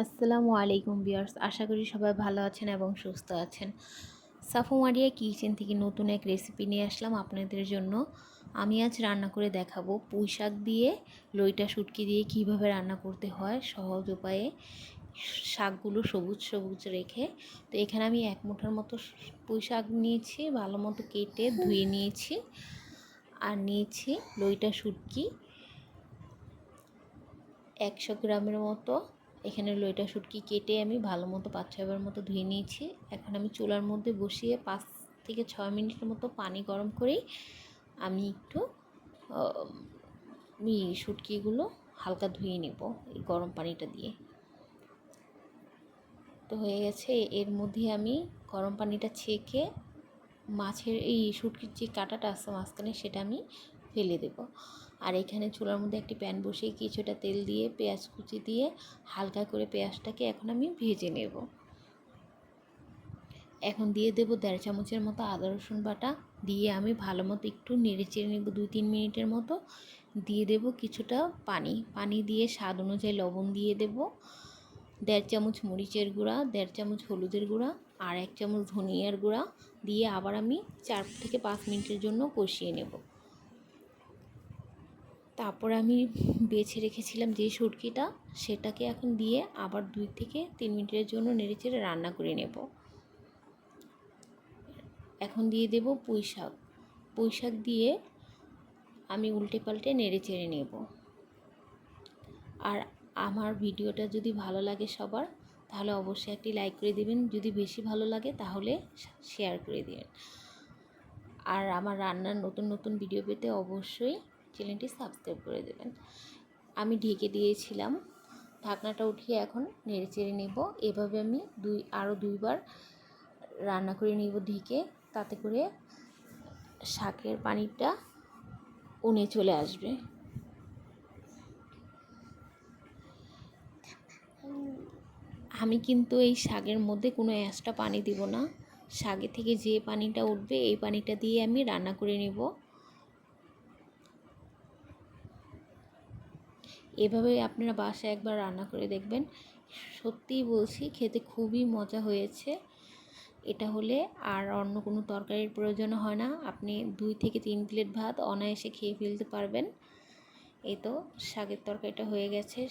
আসসালামু আলাইকুম বিয়ার্স আশা করি সবাই ভালো আছেন এবং সুস্থ আছেন। সাফু মারিয়া কিচেন থেকে নতুন এক রেসিপি নিয়ে আসলাম আপনাদের জন্য। আমি আজ রান্না করে দেখাবো পুঁই শাক দিয়ে, লইটা শুটকি দিয়ে কীভাবে রান্না করতে হয়, সহজ উপায়ে শাকগুলো সবুজ সবুজ রেখে। তো এখানে আমি এক মুঠার মতো পুঁই শাক নিয়েছি, ভালো মতো কেটে ধুয়ে নিয়েছি। আর নিয়েছি লইটা শুটকি। একশো গ্রামের মতো এখানে লইটা শুটকি কেটে আমি ভালো মতো পাঁচ ছয়বার মতো ধুয়ে নিয়েছি। এখন আমি চুলার মধ্যে বসিয়ে পাঁচ থেকে ছয় মিনিটের মতো পানি গরম করেই আমি একটু শুটকিগুলো হালকা ধুয়ে নেব এই গরম পানিটা দিয়ে। তো হয়ে গেছে, এর মধ্যে আমি গরম পানিটা ছেঁকে মাছের এই শুটকির যে কাঁটাটা আছে মাঝখানে সেটা আমি ফেলে দেব। আর এখানে চুলার মধ্যে একটি প্যান বসিয়ে কিছুটা তেল দিয়ে, পেঁয়াজ কুচি দিয়ে হালকা করে পেঁয়াজটাকে এখন আমি ভেজে নেব। এখন দিয়ে দেব দেড় চামচের মতো আদা, রসুন বাটা। দিয়ে আমি ভালো মতো একটু নেড়ে চেড়ে নেব দুই তিন মিনিটের মতো। দিয়ে দেব কিছুটা পানি। পানি দিয়ে স্বাদ অনুযায়ী লবণ দিয়ে দেব। দেড় চামচ মরিচের গুঁড়া, দেড় চামচ হলুদের গুঁড়া আর এক চামচ ধনিয়ার গুঁড়া। দিয়ে আবার আমি চার থেকে পাঁচ মিনিটের জন্য কষিয়ে নেব। তারপর আমি বেছে রেখেছিলাম যে সুটকিটা, সেটাকে এখন দিয়ে আবার দুই থেকে তিন মিনিটের জন্য নেড়েচেড়ে রান্না করে নেব। এখন দিয়ে দেব পুঁই শাক। পুঁই শাক দিয়ে আমি উল্টে পাল্টে নেড়ে চেড়ে নেব। আর আমার ভিডিওটা যদি ভালো লাগে সবার, তাহলে অবশ্যই একটি লাইক করে দেবেন। যদি বেশি ভালো লাগে, তাহলে শেয়ার করে দেবেন। আর আমার রান্নার নতুন নতুন ভিডিও পেতে অবশ্যই চ্যানেলটি সাবস্ক্রাইব করে দেবেন। আমি ঢেকে দিয়েছিলাম। ঢাকনাটা উঠিয়ে এখন নেড়ে চেড়ে নেব। এভাবে আমি দুই আরও দুইবার রান্না করে নেব ঢেকে। তাতে করে শাকের পানিটা উনে চলে আসবে। আমি কিন্তু এই শাকের মধ্যে কোনো এক্সট্রা পানি দিব না। শাকে থেকে যে পানিটা উঠবে, এই পানিটা দিয়ে আমি রান্না করে নেব। এভাবে আপনারা বাসায় একবার রান্না করে দেখবেন। সত্যিই বলছি, খেতে খুবই মজা হয়েছে। এটা হলে আর অন্য কোনো তরকারির প্রয়োজন হয় না। আপনি দুই থেকে তিন প্লেট ভাত অনায়াসে খেয়ে ফেলতে পারবেন। এই তো, শাকের তরকারিটা হয়ে গেছে।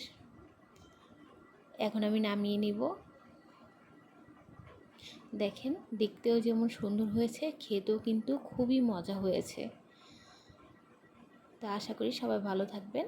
এখন আমি নামিয়ে নিব। দেখেন, দেখতেও যেমন সুন্দর হয়েছে, খেতেও কিন্তু খুবই মজা হয়েছে। তা আশা করি সবাই ভালো থাকবেন।